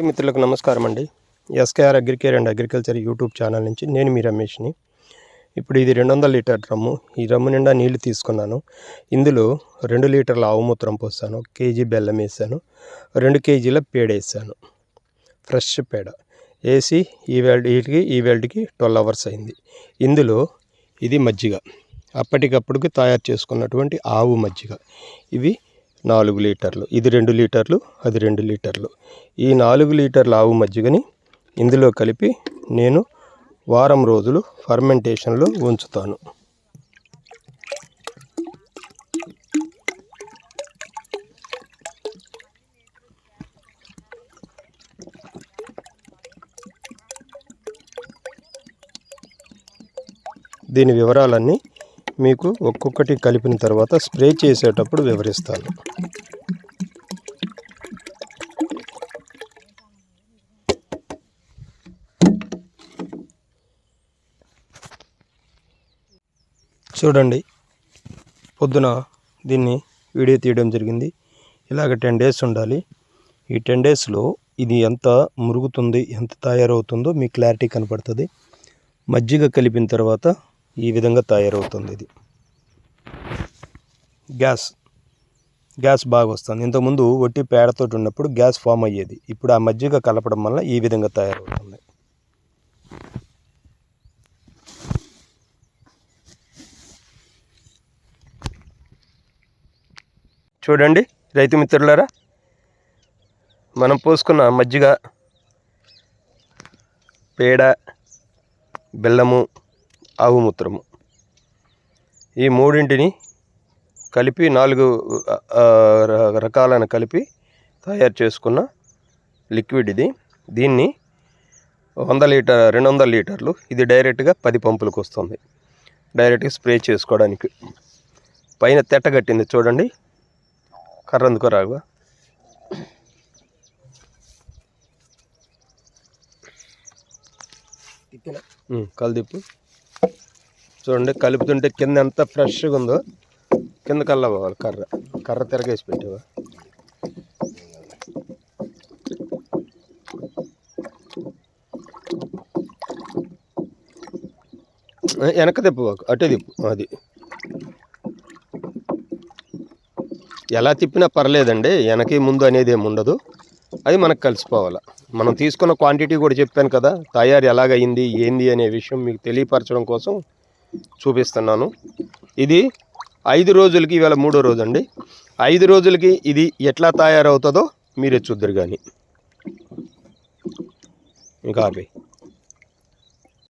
మిత్రులకు నమస్కారం అండి. SKR agricare and agriculture YouTube channel నుంచి నేను మీ రమేష్ని. ఇప్పుడు ఇది రెండు వందల లీటర్ డ్రమ్ము ఈ డ్రమ్ము నిండా నీళ్ళు తీసుకున్నాను. ఇందులో రెండు లీటర్ల ఆవు మూత్రం పోసాను. కేజీ బెల్లం వేసాను. రెండు కేజీల పేడ వేసాను. ఫ్రెష్ పేడ. వేసి ఈ వేల్డ్కి ఈ వేల్డ్కి ట్వెల్వ్ అవర్స్ అయింది. ఇందులో ఇది మజ్జిగ. అప్పటికప్పుడుకి తయారు చేసుకున్నటువంటి ఆవు మజ్జిగ. ఇవి నాలుగు లీటర్లు. ఇది రెండు లీటర్లు అది రెండు లీటర్లు. ఈ నాలుగు లీటర్ల ఆవు మజ్జిగని ఇందులో కలిపి నేను వారం రోజులు ఫర్మెంటేషన్లో ఉంచుతాను. దీని వివరాలన్నీ మీకు ఒక్కొక్కటి కలిపిన తర్వాత స్ప్రే చేసేటప్పుడు వివరిస్తాను. చూడండి పొద్దున దీన్ని వీడియో తీయడం జరిగింది. ఇలాగ టెన్ డేస్ ఉండాలి. ఈ టెన్ డేస్లో ఇది ఎంత మురుగుతుంది ఎంత తయారవుతుందో మీకు క్లారిటీ కనపడుతుంది. మజ్జిగ కలిపిన తర్వాత ఈ విధంగా తయారవుతుంది ఇది. గ్యాస్ గ్యాస్ బాగా వస్తుంది. ఇంతకుముందు ఒట్టి పేడతో ఉన్నప్పుడు గ్యాస్ ఫామ్ అయ్యేది. ఇప్పుడు ఆ మజ్జిగ కలపడం వల్ల ఈ విధంగా తయారవుతుంది. చూడండి రైతు మిత్రులారా మనం పోసుకున్న మజ్జిగ పేడ బెల్లము ఆవు మూత్రము ఈ మూడింటిని కలిపి నాలుగు రకాలను కలిపి తయారు చేసుకున్న లిక్విడ్ ఇది. దీన్ని వంద లీటర్ రెండు వందల లీటర్లు ఇది డైరెక్ట్గా పది పంపులకు వస్తుంది. డైరెక్ట్గా స్ప్రే చేసుకోవడానికి. పైన తెట్ట కట్టింది చూడండి. కర్ర అందుకో రాఘవ ఉమ్, కలదిప్పు చూడండి కలుపుతుంటే కింద ఎంత ఫ్రెష్గా ఉందో కింద కల్లా పోవాలి కర్ర. కర్ర తిరగేసి పెట్టేవా? వెనక తిప్పు అటే తిప్పు అది. ఎలా తిప్పినా పర్లేదండి వెనక ముందు అనేది ఏమి ఉండదు అది మనకు కలిసిపోవాలి. మనం తీసుకున్న క్వాంటిటీ కూడా చెప్పాను కదా తయారు ఎలాగయింది ఏంది అనే విషయం మీకు తెలియపరచడం కోసం చూపిస్తున్నాను. ఇది ఐదు రోజులకి ఇవాళ మూడో రోజు అండి ఐదు రోజులకి ఇది ఎట్లా తయారవుతుందో మీరే చూద్దరు కానీ ఇంకా ఆపేయి.